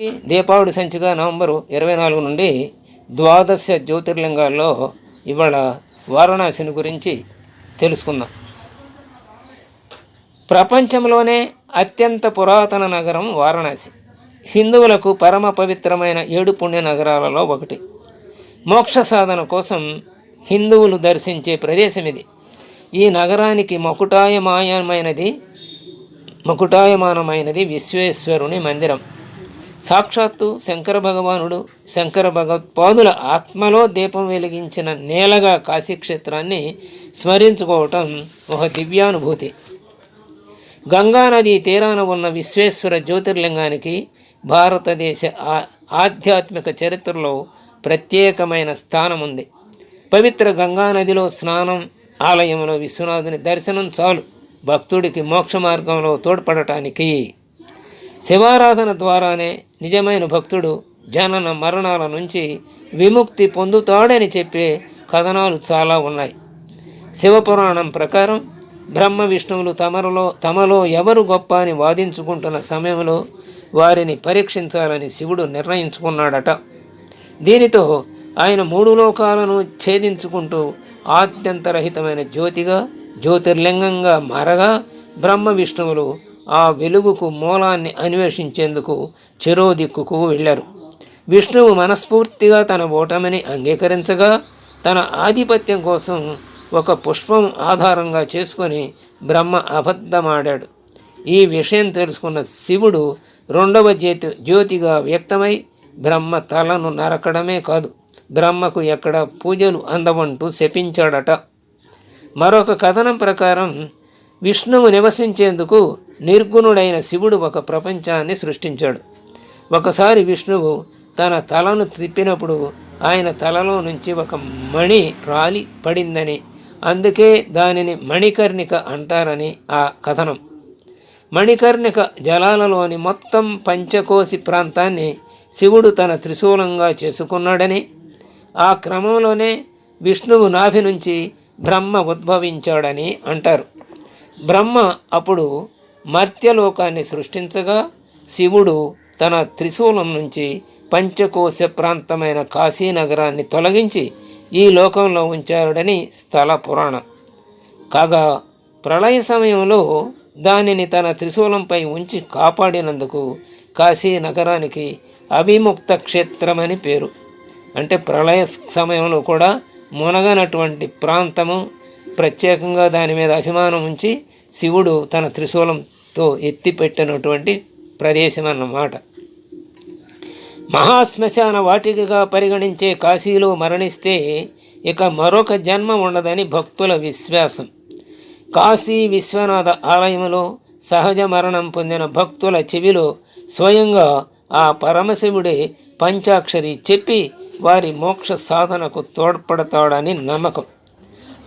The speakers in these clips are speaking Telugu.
దీపావళి సంచిక నవంబరు ఇరవై నాలుగు నుండి ద్వాదశ జ్యోతిర్లింగాల్లో ఇవాళ వారణాసిని గురించి తెలుసుకుందాం. ప్రపంచంలోనే అత్యంత పురాతన నగరం వారణాసి. హిందువులకు పరమ పవిత్రమైన ఏడు పుణ్య నగరాలలో ఒకటి. మోక్ష సాధన కోసం హిందువులు దర్శించే ప్రదేశం ఇది. ఈ నగరానికి మకుటాయమాయమైనది మకుటాయమానమైనది విశ్వేశ్వరుని మందిరం. సాక్షాత్తు శంకర భగవానుడు శంకర భగవత్పాదుల ఆత్మలో దీపం వెలిగించిన నేలగా కాశీక్షేత్రాన్ని స్మరించుకోవటం ఒక దివ్యానుభూతి. గంగానది తీరాన ఉన్న విశ్వేశ్వర జ్యోతిర్లింగానికి భారతదేశ ఆధ్యాత్మిక చరిత్రలో ప్రత్యేకమైన స్థానం ఉంది పవిత్ర గంగానదిలో స్నానం ఆలయంలో విశ్వనాథుని దర్శనం చాలు. భక్తుడికి మోక్ష మార్గంలో తోడ్పడటానికి శివారాధన ద్వారానే నిజమైన భక్తుడు జనన మరణాల నుంచి విముక్తి పొందుతాడని చెప్పే కథనాలు చాలా ఉన్నాయి. శివపురాణం ప్రకారం బ్రహ్మ విష్ణువులు తమలో తమలో ఎవరు గొప్ప అని వాదించుకుంటున్న సమయంలో వారిని పరీక్షించాలని శివుడు నిర్ణయించుకున్నాడట. దీనితో ఆయన మూడు లోకాలను ఛేదించుకుంటూ ఆద్యంతరహితమైన జ్యోతిగా జ్యోతిర్లింగంగా మారగా బ్రహ్మ విష్ణువులు ఆ వెలుగుకు మూలాన్ని అన్వేషించేందుకు చిరోదిక్కుకు వెళ్ళారు. విష్ణువు మనస్ఫూర్తిగా తన ఓటమిని అంగీకరించగా తన ఆధిపత్యం కోసం ఒక పుష్పం ఆధారంగా చేసుకొని బ్రహ్మ అబద్ధమాడాడు. ఈ విషయం తెలుసుకున్న శివుడు రెండవ జ్యోతి జ్యోతిగా వ్యక్తమై బ్రహ్మ తలను నరకడమే కాదు బ్రహ్మకు ఎక్కడ పూజలు అందవంటూ శపించాడట. మరొక కథనం ప్రకారం విష్ణువు నివసించేందుకు నిర్గుణుడైన శివుడు ఒక ప్రపంచాన్ని సృష్టించాడు. ఒకసారి విష్ణువు తన తలను తిప్పినప్పుడు ఆయన తలలో నుంచి ఒక మణి రాలి పడిందని అందుకే దానిని మణికర్ణిక అంటారని ఆ కథనం. మణికర్ణిక జలాలలోని మొత్తం పంచకోసి ప్రాంతాన్ని శివుడు తన త్రిశూలంగా చేసుకున్నాడని ఆ క్రమంలోనే విష్ణువు నాభి నుంచి బ్రహ్మ ఉద్భవించాడని అంటారు. బ్రహ్మ అప్పుడు మర్త్యలోకాన్ని సృష్టించగా శివుడు తన త్రిశూలం నుంచి పంచకోశ ప్రాంతమైన కాశీనగరాన్ని తొలగించి ఈ లోకంలో ఉంచాడని స్థల పురాణం. కాగా ప్రళయ సమయంలో దానిని తన త్రిశూలంపై ఉంచి కాపాడినందుకు కాశీ నగరానికి అవిముక్త క్షేత్రమని పేరు. అంటే ప్రళయ సమయంలో కూడా మునగనటువంటి ప్రాంతము ప్రత్యేకంగా దాని మీద అభిమానం ఉంచి శివుడు తన త్రిశూలంతో ఎత్తిపెట్టినటువంటి ప్రదేశం అన్నమాట. మహాశ్మశాన వాటికగా పరిగణించే కాశీలో మరణిస్తే ఇక మరొక జన్మ ఉండదని భక్తుల విశ్వాసం. కాశీ విశ్వనాథ ఆలయంలో సహజ మరణం పొందిన భక్తుల చెవిలో స్వయంగా ఆ పరమశివుడే పంచాక్షరి చెప్పి వారి మోక్ష సాధనకు తోడ్పడతాడని నమ్మకం.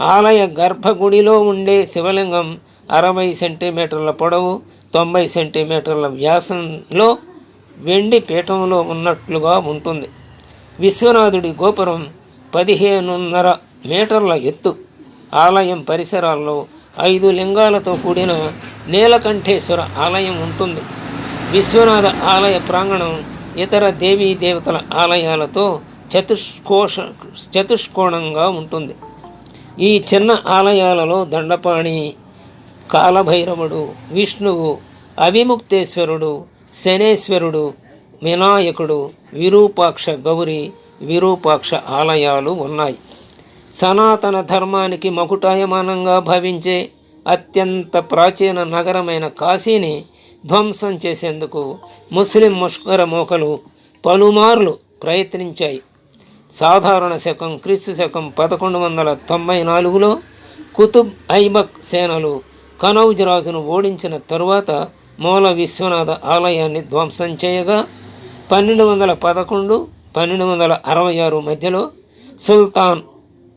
ఆలయ గర్భగుడిలో ఉండే శివలింగం అరవై సెంటీమీటర్ల పొడవు తొంభై సెంటీమీటర్ల వ్యాసంలో వెండి పీఠంలో ఉన్నట్లుగా ఉంటుంది. విశ్వనాథుడి గోపురం పదిహేనున్నర మీటర్ల ఎత్తు. ఆలయం పరిసరాల్లో ఐదు లింగాలతో కూడిన నీలకంఠేశ్వర ఆలయం ఉంటుంది. విశ్వనాథ ఆలయ ప్రాంగణం ఇతర దేవీ దేవతల ఆలయాలతో చతుష్కోష చతుష్కోణంగా ఉంటుంది. ఈ చిన్న ఆలయాలలో దండపాణి కాలభైరవుడు విష్ణువు అవిముక్తేశ్వరుడు శనేశ్వరుడు వినాయకుడు విరూపాక్ష గౌరి విరూపాక్ష ఆలయాలు ఉన్నాయి. సనాతన ధర్మానికి మకుటాయమానంగా భావించే అత్యంత ప్రాచీన నగరమైన కాశీని ధ్వంసం చేసేందుకు ముస్లిం ముష్కర మోకలు పలుమార్లు ప్రయత్నించాయి. సాధారణ శకం క్రీస్తు శకం పదకొండు వందల తొంభై నాలుగులో కుతుబ్ ఐబక్ సేనలు కనౌజ్ రాజును ఓడించిన తరువాత మూల విశ్వనాథ ఆలయాన్ని ధ్వంసం చేయగా పన్నెండు వందల పదకొండు పన్నెండు వందల అరవై ఆరు మధ్యలో సుల్తాన్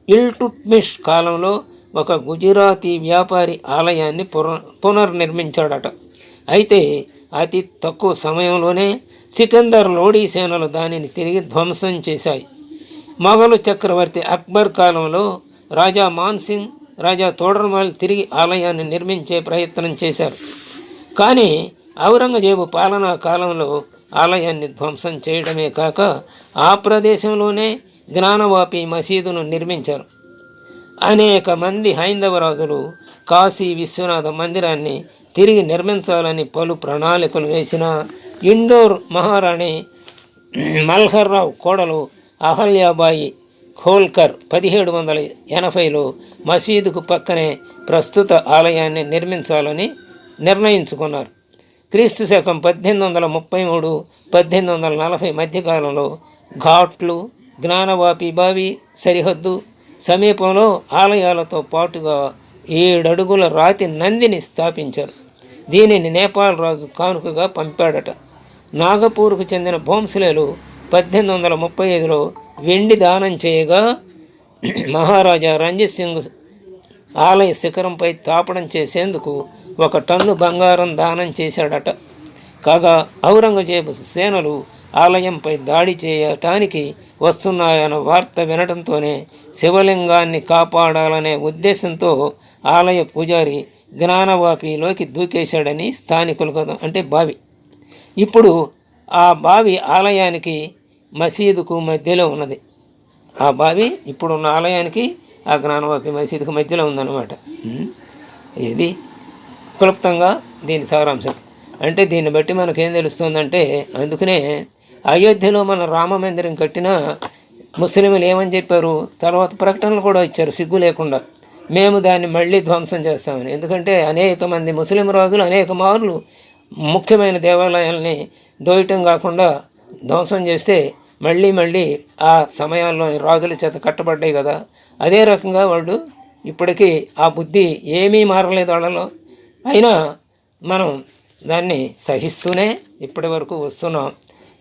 ఇల్టుట్మిష్ కాలంలో ఒక గుజరాతీ వ్యాపారి ఆలయాన్ని పుర పునర్నిర్మించాడట. అయితే అతి తక్కువ సమయంలోనే సికందర్ లోడీ సేనలు దానిని తిరిగి ధ్వంసం చేశాయి. మొఘలు చక్రవర్తి అక్బర్ కాలంలో రాజా మాన్సింగ్ రాజా తోడర్మల్ తిరిగి ఆలయాన్ని నిర్మించే ప్రయత్నం చేశారు. కానీ ఔరంగజేబు పాలనా కాలంలో ఆలయాన్ని ధ్వంసం చేయడమే కాక ఆ ప్రదేశంలోనే జ్ఞానవాపి మసీదును నిర్మించారు. అనేక మంది హైందవ రాజులు కాశీ విశ్వనాథ మందిరాన్ని తిరిగి నిర్మించాలని పలు ప్రణాళికలు వేసిన ఇండోర్ మహారాణి మల్హర్రావు కోడలు అహల్యాబాయి హోల్కర్ పదిహేడు వందల ఎనభైలో మసీదుకు పక్కనే ప్రస్తుత ఆలయాన్ని నిర్మించాలని నిర్ణయించుకున్నారు. క్రీస్తు శకం పద్దెనిమిది వందల ముప్పై మూడు పద్దెనిమిది వందల నలభై మధ్యకాలంలో ఘాట్లు జ్ఞానవాపి బావి సరిహద్దు సమీపంలో ఆలయాలతో పాటుగా ఏడడుగుల రాతి నందిని స్థాపించారు. దీనిని నేపాల్ రాజు కానుకగా పంపాడట. నాగపూర్కు చెందిన భోంసలేలు పద్దెనిమిది వందల ముప్పై ఐదులో వెండి దానం చేయగా మహారాజా రంజిత్ సింగ్ ఆలయ శిఖరంపై తాపడం చేసేందుకు ఒక టన్ను బంగారం దానం చేశాడట. కాగా ఔరంగజేబు సేనలు ఆలయంపై దాడి చేయటానికి వస్తున్నాయన్న వార్త వినటంతోనే శివలింగాన్ని కాపాడాలనే ఉద్దేశంతో ఆలయ పూజారి జ్ఞానవాపిలోకి దూకేశాడని స్థానికులు కదా అంటే బావి. ఇప్పుడు ఆ బావి ఆలయానికి మసీదుకు మధ్యలో ఉన్నది. ఆ బావి ఇప్పుడున్న ఆలయానికి ఆ జ్ఞానవాపి మసీదుకు మధ్యలో ఉందన్నమాట. ఇది క్లుప్తంగా దీని సారాంశం. అంటే దీన్ని బట్టి మనకేం తెలుస్తుందంటే అందుకనే అయోధ్యలో మన రామ మందిరం కట్టిన ముస్లింలు ఏమని చెప్పారు? తర్వాత ప్రకటనలు కూడా ఇచ్చారు సిగ్గు లేకుండా. మేము దాన్ని మళ్ళీ ధ్వంసం చేస్తామని. ఎందుకంటే అనేక మంది ముస్లిం రాజులు అనేక మార్లు ముఖ్యమైన దేవాలయాల్ని దోయటం కాకుండా ధ్వంసం చేస్తే మళ్ళీ మళ్ళీ ఆ సమయాల్లో రాజుల చేత కట్టబడ్డాయి కదా. అదే రకంగా వాళ్ళు ఇప్పటికీ ఆ బుద్ధి ఏమీ మారలేదు వాళ్ళలో. అయినా మనం దాన్ని సహిస్తూనే ఇప్పటి వరకు వస్తున్నాం.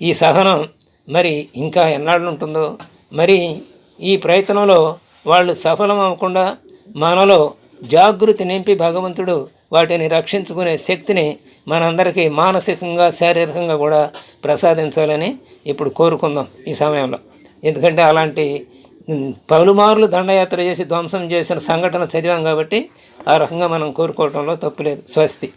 ఈ సహనం మరి ఇంకా ఎన్నాళ్ళు ఉంటుందో? మరి ఈ ప్రయత్నంలో వాళ్ళు సఫలం అవ్వకుండా మనలో జాగృతి నింపి భగవంతుడు వాటిని రక్షించుకునే శక్తిని మనందరికీ మానసికంగా శారీరకంగా కూడా ప్రసాదించాలని ఇప్పుడు కోరుకుందాం ఈ సమయంలో. ఎందుకంటే అలాంటి పలుమార్లు దండయాత్ర చేసి ధ్వంసం చేసిన సంఘటన చదివాం కాబట్టి ఆ రకంగా మనం కోరుకోవడంలో తప్పులేదు స్వస్తి.